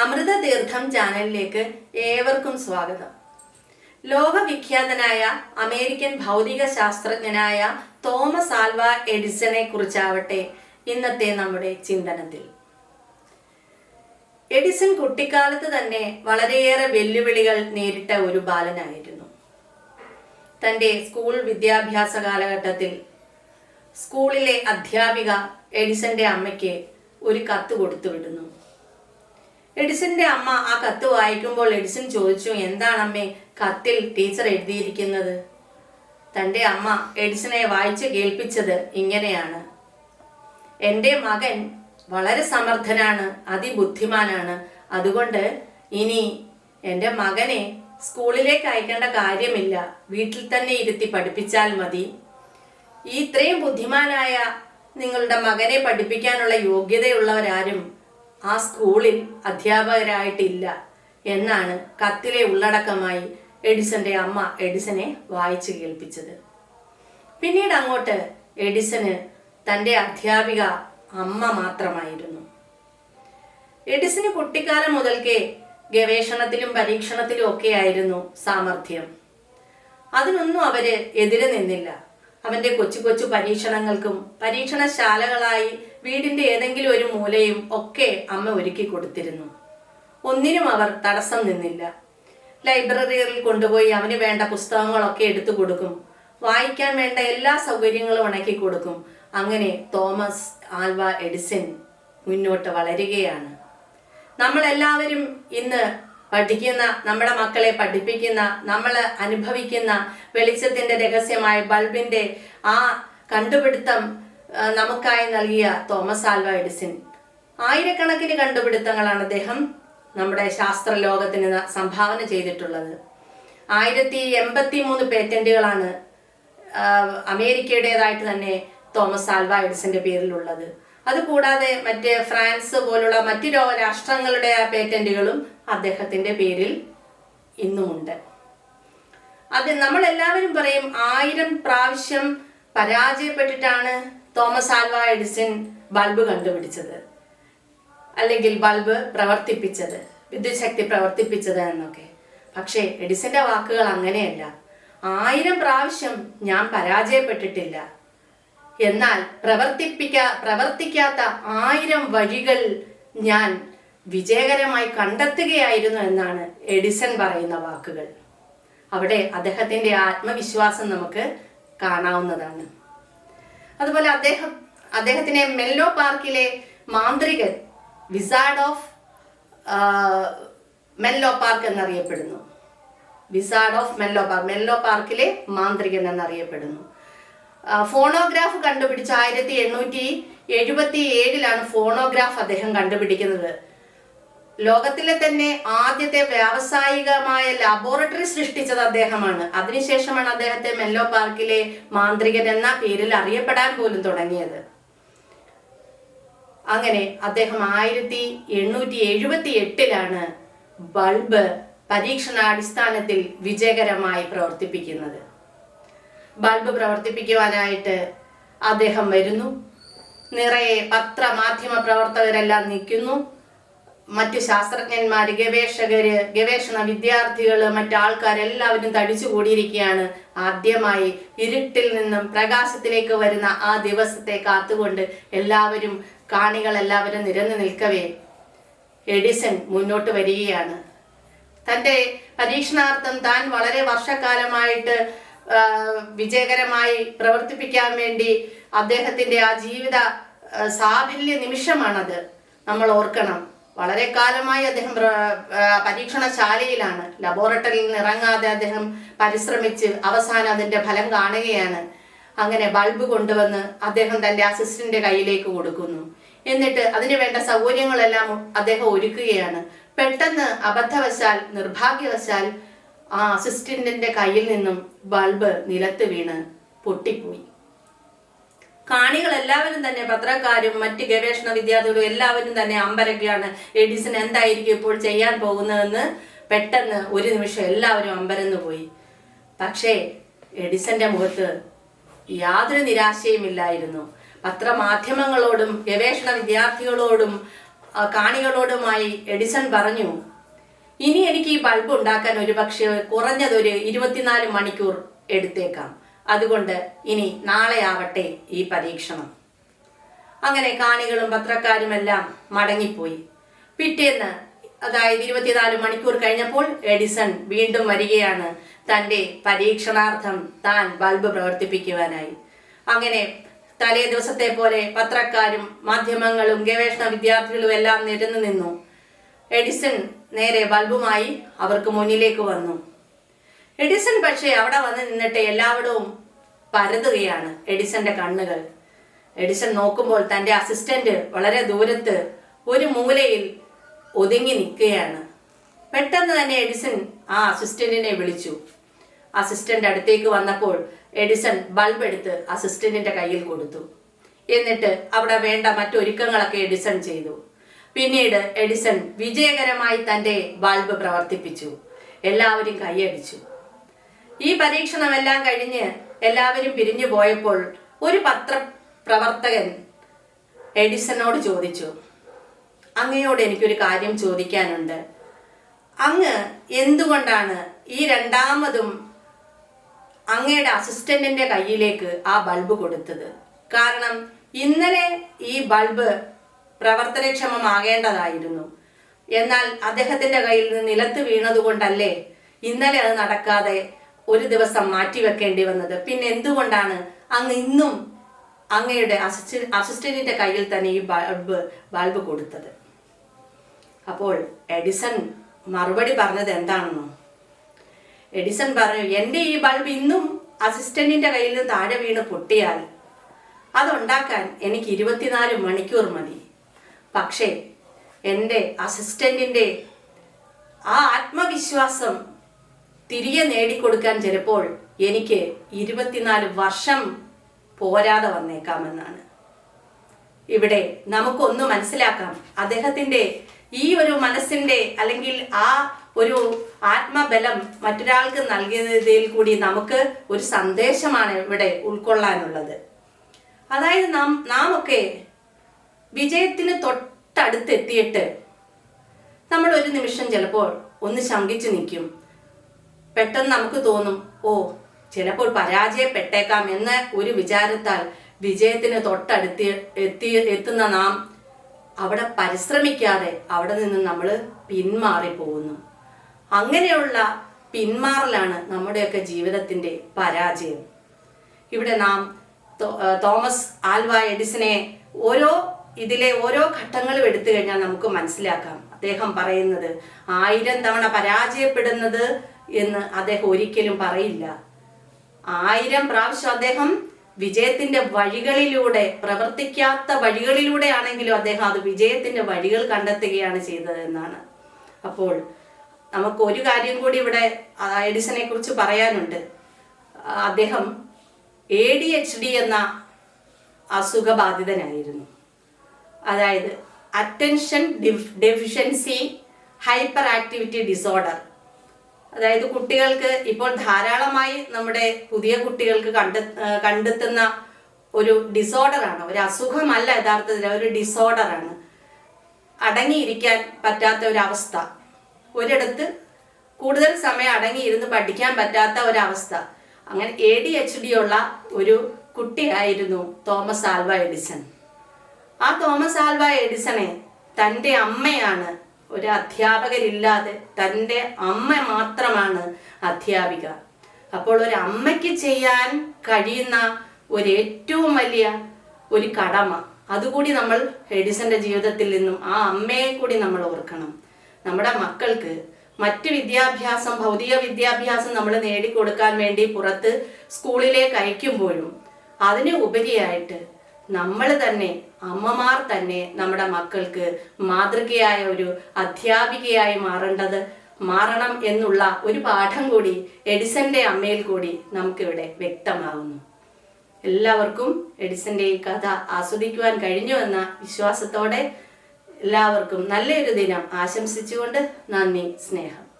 അമൃതതീർത്ഥം ചാനലിലേക്ക് ഏവർക്കും സ്വാഗതം. ലോകവിഖ്യാതനായ അമേരിക്കൻ ഭൗതിക ശാസ്ത്രജ്ഞനായ തോമസ് ആൽവ എഡിസനെ കുറിച്ചാവട്ടെ ഇന്നത്തെ നമ്മുടെ ചിന്തനത്തിൽ. എഡിസൺ കുട്ടിക്കാലത്ത് തന്നെ വളരെയേറെ വെല്ലുവിളികൾ നേരിട്ട ഒരു ബാലനായിരുന്നു. തന്റെ സ്കൂൾ വിദ്യാഭ്യാസ കാലഘട്ടത്തിൽ സ്കൂളിലെ അധ്യാപിക എഡിസന്റെ അമ്മയ്ക്ക് ഒരു കത്ത് കൊടുത്തു വിടുന്നു എഡിസന്റെ അമ്മ ആ കത്ത് വായിക്കുമ്പോൾ എഡിസൺ ചോദിച്ചു എന്താണമ്മേ കത്തിൽ ടീച്ചർ എഴുതിയിരിക്കുന്നത്? തന്റെ അമ്മ എഡിസനെ വായിച്ചു കേൾപ്പിച്ചത് ഇങ്ങനെയാണ്. എന്റെ മകൻ വളരെ സമർത്ഥനാണ് അതിബുദ്ധിമാനാണ്. അതുകൊണ്ട് ഇനി എന്റെ മകനെ സ്കൂളിലേക്ക് അയക്കേണ്ട കാര്യമില്ല. വീട്ടിൽ തന്നെ ഇരുത്തി പഠിപ്പിച്ചാൽ മതി. ഈ ഇത്രയും ബുദ്ധിമാനായ നിങ്ങളുടെ മകനെ പഠിപ്പിക്കാനുള്ള യോഗ്യതയുള്ളവരാരും ആ സ്കൂളിൽ അധ്യാപകരായിട്ടില്ല എന്നാണ് കത്തിലെ ഉള്ളടക്കമായി എഡിസന്റെ അമ്മ എഡിസനെ വായിച്ചു കേൾപ്പിച്ചത്. പിന്നീട് അങ്ങോട്ട് എഡിസന് തന്റെ അധ്യാപിക അമ്മ മാത്രമായിരുന്നു. എഡിസന് കുട്ടിക്കാലം മുതൽക്കേ ഗവേഷണത്തിലും പരീക്ഷണത്തിലും ഒക്കെ ആയിരുന്നു സാമർഥ്യം. അതിനൊന്നും അവർ എതിരെ നിന്നില്ല. അവന്റെ കൊച്ചു കൊച്ചു പരീക്ഷണങ്ങൾക്കും പരീക്ഷണശാലകളായി വീടിന്റെ ഏതെങ്കിലും ഒരു മൂലയും ഒക്കെ അമ്മ ഒരുക്കി കൊടുത്തിരുന്നു. ഒന്നിനും അവർ തടസ്സം നിന്നില്ല. ലൈബ്രറികളിൽ കൊണ്ടുപോയി അവന് വേണ്ട പുസ്തകങ്ങളൊക്കെ എടുത്തു കൊടുക്കും. വായിക്കാൻ വേണ്ട എല്ലാ സൗകര്യങ്ങളും ഉണക്കി കൊടുക്കും. അങ്ങനെ തോമസ് ആൽവ എഡിസൺ മുന്നോട്ട് വളരുകയാണ്. നമ്മളെല്ലാവരും ഇന്ന് പഠിക്കുന്ന നമ്മുടെ മക്കളെ പഠിപ്പിക്കുന്ന നമ്മൾ അനുഭവിക്കുന്ന വെളിച്ചത്തിന്റെ രഹസ്യമായ ബൾബിന്റെ ആ കണ്ടുപിടുത്തം നമുക്കായി നൽകിയ തോമസ് ആൽവ എഡിസിൻ ആയിരക്കണക്കിന് കണ്ടുപിടുത്തങ്ങളാണ് അദ്ദേഹം നമ്മുടെ ശാസ്ത്ര ലോകത്തിന് സംഭാവന ചെയ്തിട്ടുള്ളത്. ആയിരത്തി എൺപത്തി മൂന്ന് പേറ്റന്റുകളാണ് അമേരിക്കയുടേതായിട്ട് തന്നെ തോമസ് ആൽവ എഡിസിന്റെ പേരിലുള്ളത്. അതുകൂടാതെ മറ്റ് ഫ്രാൻസ് പോലുള്ള മറ്റു രാഷ്ട്രങ്ങളുടെ പേറ്റന്റുകളും അദ്ദേഹത്തിന്റെ പേരിൽ ഇന്നുമുണ്ട്. അത് നമ്മൾ എല്ലാവരും പറയും ആയിരം പ്രാവശ്യം പരാജയപ്പെട്ടിട്ടാണ് തോമസ് ആൽവ എഡിസൺ ബൾബ് കണ്ടുപിടിച്ചത്. അല്ലെങ്കിൽ ബൾബ് പ്രവർത്തിപ്പിച്ചത് വിദ്യുത് ശക്തി പ്രവർത്തിപ്പിച്ചത് എന്നൊക്കെ. പക്ഷേ എഡിസന്റെ വാക്കുകൾ അങ്ങനെയല്ല. ആയിരം പ്രാവശ്യം ഞാൻ പരാജയപ്പെട്ടിട്ടില്ല. എന്നാൽ പ്രവർത്തിപ്പിക്ക പ്രവർത്തിക്കാത്ത ആയിരം വഴികൾ ഞാൻ വിജയകരമായി കണ്ടെത്തുകയായിരുന്നു എന്നാണ് എഡിസൺ പറയുന്ന വാക്കുകൾ. അവിടെ അദ്ദേഹത്തിന്റെ ആത്മവിശ്വാസം നമുക്ക് കാണാവുന്നതാണ്. അതുപോലെ അദ്ദേഹം അദ്ദേഹത്തിനെ മെല്ലോ പാർക്കിലെ മാന്ത്രികൻ വിസാഡ് ഓഫ് മെല്ലോ പാർക്ക് എന്നറിയപ്പെടുന്നു. Wizard of Menlo Park Menlo പാർക്കിലെ മാന്ത്രികൻ എന്നറിയപ്പെടുന്നു. ഫോണോഗ്രാഫ് കണ്ടുപിടിച്ച ആയിരത്തി എണ്ണൂറ്റി എഴുപത്തി ഏഴിലാണ് ഫോണോഗ്രാഫ് അദ്ദേഹം കണ്ടുപിടിക്കുന്നത്. ലോകത്തിലെ തന്നെ ആദ്യത്തെ വ്യാവസായികമായ ലബോറട്ടറി സൃഷ്ടിച്ചത് അദ്ദേഹമാണ്. അതിനുശേഷമാണ് അദ്ദേഹത്തെ മെല്ലോ പാർക്കിലെ മാന്ത്രികൻ എന്ന പേരിൽ അറിയപ്പെടാൻ പോലും തുടങ്ങിയത്. അങ്ങനെ അദ്ദേഹം ആയിരത്തി എണ്ണൂറ്റി എഴുപത്തി എട്ടിലാണ് ബൾബ് പരീക്ഷണാടിസ്ഥാനത്തിൽ വിജയകരമായി പ്രവർത്തിപ്പിക്കുന്നത്. ബൾബ് പ്രവർത്തിപ്പിക്കുവാനായിട്ട് അദ്ദേഹം വരുന്നു. നിറയെ പത്രമാധ്യമ പ്രവർത്തകരെല്ലാം നിൽക്കുന്നു. മറ്റ് ശാസ്ത്രജ്ഞന്മാര് ഗവേഷകര് ഗവേഷണ വിദ്യാർത്ഥികൾ മറ്റാൾക്കാരെല്ലാവരും തടിച്ചു കൂടിയിരിക്കുകയാണ് ആദ്യമായി ഇരുട്ടിൽ നിന്നും പ്രകാശത്തിലേക്ക് വരുന്ന ആ ദിവസത്തെ കാത്തുകൊണ്ട് എല്ലാവരും കാണികൾ എല്ലാവരും നിരന്നു നിൽക്കവേ. എഡിസൺ മുന്നോട്ട് വരികയാണ്. തന്റെ പരീക്ഷണാർത്ഥം താൻ വളരെ വർഷക്കാലമായിട്ട് വിജയകരമായി പ്രവർത്തിപ്പിക്കാൻ വേണ്ടി അദ്ദേഹത്തിന്റെ ആ ജീവിത സാഫല്യ നിമിഷമാണത്. നമ്മൾ ഓർക്കണം. വളരെ കാലമായി അദ്ദേഹം പരീക്ഷണശാലയിലാണ്. ലബോറട്ടറിയിൽ നിന്ന് ഇറങ്ങാതെ അദ്ദേഹം പരിശ്രമിച്ച് അവസാനം അതിന്റെ ഫലം കാണുകയാണ്. അങ്ങനെ ബൾബ് കൊണ്ടുവന്ന് അദ്ദേഹം തന്റെ അസിസ്റ്റന്റിന്റെ കയ്യിലേക്ക് കൊടുക്കുന്നു. എന്നിട്ട് അതിനു വേണ്ട സൗകര്യങ്ങളെല്ലാം അദ്ദേഹം ഒരുക്കുകയാണ്. പെട്ടെന്ന് അബദ്ധവശാൽ നിർഭാഗ്യവശാൽ ആ അസിസ്റ്റന്റിന്റെ കയ്യിൽ നിന്നും ബൾബ് നിലത്ത് വീണ് പൊട്ടിപ്പോയി. കാണികൾ എല്ലാവരും തന്നെ പത്രക്കാരും മറ്റ് ഗവേഷണ വിദ്യാർത്ഥികളും എല്ലാവരും തന്നെ അമ്പരക്കുകയാണ്. എഡിസൺ എന്തായിരിക്കും ഇപ്പോൾ ചെയ്യാൻ പോകുന്നതെന്ന് പെട്ടെന്ന് ഒരു നിമിഷം എല്ലാവരും അമ്പരന്ന് പോയി. പക്ഷേ എഡിസന്റെ മുഖത്ത് യാതൊരു നിരാശയും ഇല്ലായിരുന്നു. പത്രമാധ്യമങ്ങളോടും ഗവേഷണ വിദ്യാർത്ഥികളോടും കാണികളോടുമായി എഡിസൺ പറഞ്ഞു ഇനി എനിക്ക് ഈ ബൾബ് ഉണ്ടാക്കാൻ ഒരു പക്ഷേ കുറഞ്ഞതൊരു ഇരുപത്തിനാല് മണിക്കൂർ എടുത്തേക്കാം. അതുകൊണ്ട് ഇനി നാളെ ആവട്ടെ ഈ പരീക്ഷണം. അങ്ങനെ കാണികളും പത്രക്കാരുമെല്ലാം മടങ്ങിപ്പോയി. പിറ്റേന്ന് അതായത് ഇരുപത്തിനാല് മണിക്കൂർ കഴിഞ്ഞപ്പോൾ എഡിസൺ വീണ്ടും വരികയാണ് തന്റെ പരീക്ഷണാർത്ഥം താൻ ബൾബ് പ്രവർത്തിപ്പിക്കുവാനായി. അങ്ങനെ തലേ ദിവസത്തെ പോലെ പത്രക്കാരും മാധ്യമങ്ങളും ഗവേഷണ വിദ്യാർത്ഥികളും എല്ലാം നിരന്നു നിന്നു. എഡിസൺ നേരെ ബൾബുമായി അവർക്ക് മുന്നിലേക്ക് വന്നു. എഡിസൺ പക്ഷേ അവിടെ വന്ന് നിന്നിട്ട് എല്ലാവരും പരതുകയാണ് എഡിസന്റെ കണ്ണുകൾ. എഡിസൺ നോക്കുമ്പോൾ തന്റെ അസിസ്റ്റന്റ് വളരെ ദൂരത്ത് ഒരു മൂലയിൽ ഒതുങ്ങി നിൽക്കുകയാണ്. പെട്ടെന്ന് തന്നെ എഡിസൺ ആ അസിസ്റ്റന്റിനെ വിളിച്ചു. അസിസ്റ്റന്റ് അടുത്തേക്ക് വന്നപ്പോൾ എഡിസൺ ബൾബ് എടുത്ത് അസിസ്റ്റന്റിന്റെ കയ്യിൽ കൊടുത്തു. എന്നിട്ട് അവിടെ വേണ്ട മറ്റൊരുക്കങ്ങളൊക്കെ എഡിസൺ ചെയ്തു. പിന്നീട് എഡിസൺ വിജയകരമായി തന്റെ ബൾബ് പ്രവർത്തിപ്പിച്ചു. എല്ലാവരും കൈയടിച്ചു. ഈ പരീക്ഷണമെല്ലാം കഴിഞ്ഞ് എല്ലാവരും പിരിഞ്ഞു പോയപ്പോൾ ഒരു പത്രപ്രവർത്തകൻ എഡിസണോട് ചോദിച്ചു. അങ്ങയോട് എനിക്കൊരു കാര്യം ചോദിക്കാനുണ്ട്. അങ്ങ് എന്തുകൊണ്ടാണ് ഈ രണ്ടാമതും അങ്ങയുടെ അസിസ്റ്റന്റിന്റെ കയ്യിലേക്ക് ആ ബൾബ് കൊടുത്തത്? കാരണം ഇന്നലെ ഈ ബൾബ് പ്രവർത്തനക്ഷമമാകേണ്ടതായിരുന്നു. എന്നാൽ അദ്ദേഹത്തിന്റെ കയ്യിൽ നിന്ന് നിലത്ത് വീണതുകൊണ്ടല്ലേ ഇന്നലെ അത് നടക്കാതെ ഒരു ദിവസം മാറ്റിവെക്കേണ്ടി വന്നത്. പിന്നെ എന്തുകൊണ്ടാണ് അങ്ങ് ഇന്നും അങ്ങയുടെ അസിസ്റ്റന്റ് അസിസ്റ്റന്റിന്റെ കയ്യിൽ തന്നെ ഈ ബൾബ് ബൾബ് കൊടുത്തത്? അപ്പോൾ എഡിസൺ മറുപടി പറഞ്ഞത് എന്താണെന്നോ? എഡിസൺ പറഞ്ഞു എന്റെ ഈ ബൾബ് ഇന്നും അസിസ്റ്റന്റിന്റെ കയ്യിൽ നിന്ന് താഴെ വീണ് പൊട്ടിയാൽ അതുണ്ടാക്കാൻ എനിക്ക് ഇരുപത്തിനാല് മണിക്കൂർ മതി. പക്ഷേ എന്റെ അസിസ്റ്റന്റിന്റെ ആ ആത്മവിശ്വാസം തിരികെ നേടിക്കൊടുക്കാൻ ചിലപ്പോൾ എനിക്ക് ഇരുപത്തിനാല് വർഷം പോരാതെ വന്നേക്കാമെന്നാണ്. ഇവിടെ നമുക്കൊന്ന് മനസ്സിലാക്കാം. അദ്ദേഹത്തിന്റെ ഈ ഒരു മനസ്സിന്റെ അല്ലെങ്കിൽ ആ ഒരു ആത്മബലം മറ്റൊരാൾക്ക് നൽകിയതിൽ കൂടി നമുക്ക് ഒരു സന്ദേശമാണ് ഇവിടെ ഉൾക്കൊള്ളാനുള്ളത്. അതായത് നാം നാം ഒക്കെ വിജയത്തിന് തൊട്ടടുത്തെത്തിയിട്ട് നമ്മൾ ഒരു നിമിഷം ചിലപ്പോൾ ഒന്ന് ശങ്കിച്ചു നിൽക്കും. പെട്ടെന്ന് നമുക്ക് തോന്നും ഓ ചിലപ്പോൾ പരാജയപ്പെട്ടേക്കാം എന്ന ഒരു വിചാരത്താൽ വിജയത്തിന് തൊട്ടടുത്ത് എത്തി എത്തുന്ന നാം അവിടെ പരിശ്രമിക്കാതെ അവിടെ നിന്ന് നമ്മൾ പിന്മാറി പോകുന്നു അങ്ങനെയുള്ള പിന്മാറലാണ് നമ്മുടെയൊക്കെ ജീവിതത്തിന്റെ പരാജയം. ഇവിടെ നാം തോമസ് ആൽവ എഡിസനെ ഓരോ ഇതിലെ ഓരോ ഘട്ടങ്ങളും എടുത്തു കഴിഞ്ഞാൽ നമുക്ക് മനസ്സിലാക്കാം. അദ്ദേഹം പറയുന്നത് ആയിരം തവണ പരാജയപ്പെടുന്നത് എന്ന് അദ്ദേഹം ഒരിക്കലും പറയില്ല. ആയിരം പ്രാവശ്യം അദ്ദേഹം വിജയത്തിന്റെ വഴികളിലൂടെ പ്രവർത്തിക്കാത്ത വഴികളിലൂടെ ആണെങ്കിലും അദ്ദേഹം അത് വിജയത്തിന്റെ വഴികൾ കണ്ടെത്തുകയാണ് ചെയ്തത് എന്നാണ്. അപ്പോൾ നമുക്ക് ഒരു കാര്യം കൂടി ഇവിടെ എഡിസനെ കുറിച്ച് പറയാനുണ്ട്. അദ്ദേഹം എ ഡി എച്ച് ഡി എന്ന അസുഖബാധിതനായിരുന്നു. അതായത് attention deficiency hyperactivity disorder. അതായത് കുട്ടികൾക്ക് ഇപ്പോൾ ധാരാളമായി നമ്മുടെ പുതിയ കുട്ടികൾക്ക് കണ്ടെ കണ്ടെത്തുന്ന ഒരു ഡിസോർഡറാണ്. ഒരു അസുഖമല്ല യഥാർത്ഥത്തിൽ ഒരു ഡിസോർഡറാണ്. അടങ്ങിയിരിക്കാൻ പറ്റാത്ത ഒരവസ്ഥ ഒരിടത്ത് കൂടുതൽ സമയം അടങ്ങിയിരുന്ന് പഠിക്കാൻ പറ്റാത്ത ഒരവസ്ഥ അങ്ങനെ എ ഡി എച്ച് ഡി ഉള്ള ഒരു കുട്ടിയായിരുന്നു തോമസ് ആൽവ എഡിസൺ. ആ തോമസ് ആൽവ എഡിസണെ തന്റെ അമ്മയാണ് ഒരു അധ്യാപകരില്ലാതെ തന്റെ അമ്മ മാത്രമാണ് അധ്യാപിക. അപ്പോൾ ഒരു അമ്മയ്ക്ക് ചെയ്യാൻ കഴിയുന്ന ഒരു ഏറ്റവും വലിയ ഒരു കടമ അതുകൂടി നമ്മൾ എഡിസന്റെ ജീവിതത്തിൽ നിന്നും ആ അമ്മയെ കൂടി നമ്മൾ ഓർക്കണം. നമ്മുടെ മക്കൾക്ക് മറ്റ് വിദ്യാഭ്യാസം ഭൗതിക വിദ്യാഭ്യാസം നമ്മൾ നേടിക്കൊടുക്കാൻ വേണ്ടി പുറത്ത് സ്കൂളിലേക്ക് അയക്കുമ്പോഴും അതിന് ഉപരിയായിട്ട് നമ്മൾ തന്നെ അമ്മമാർ തന്നെ നമ്മുടെ മക്കൾക്ക് മാതൃകയായ ഒരു അധ്യാപികയായി മാറേണ്ടത് മാറണം എന്നുള്ള ഒരു പാഠം കൂടി എഡിസന്റെ അമ്മയിൽ കൂടി നമുക്കിവിടെ വ്യക്തമാകുന്നു. എല്ലാവർക്കും എഡിസന്റെ ഈ കഥ ആസ്വദിക്കുവാൻ കഴിഞ്ഞു എന്ന വിശ്വാസത്തോടെ എല്ലാവർക്കും നല്ലൊരു ദിനം ആശംസിച്ചുകൊണ്ട് നന്ദി സ്നേഹം.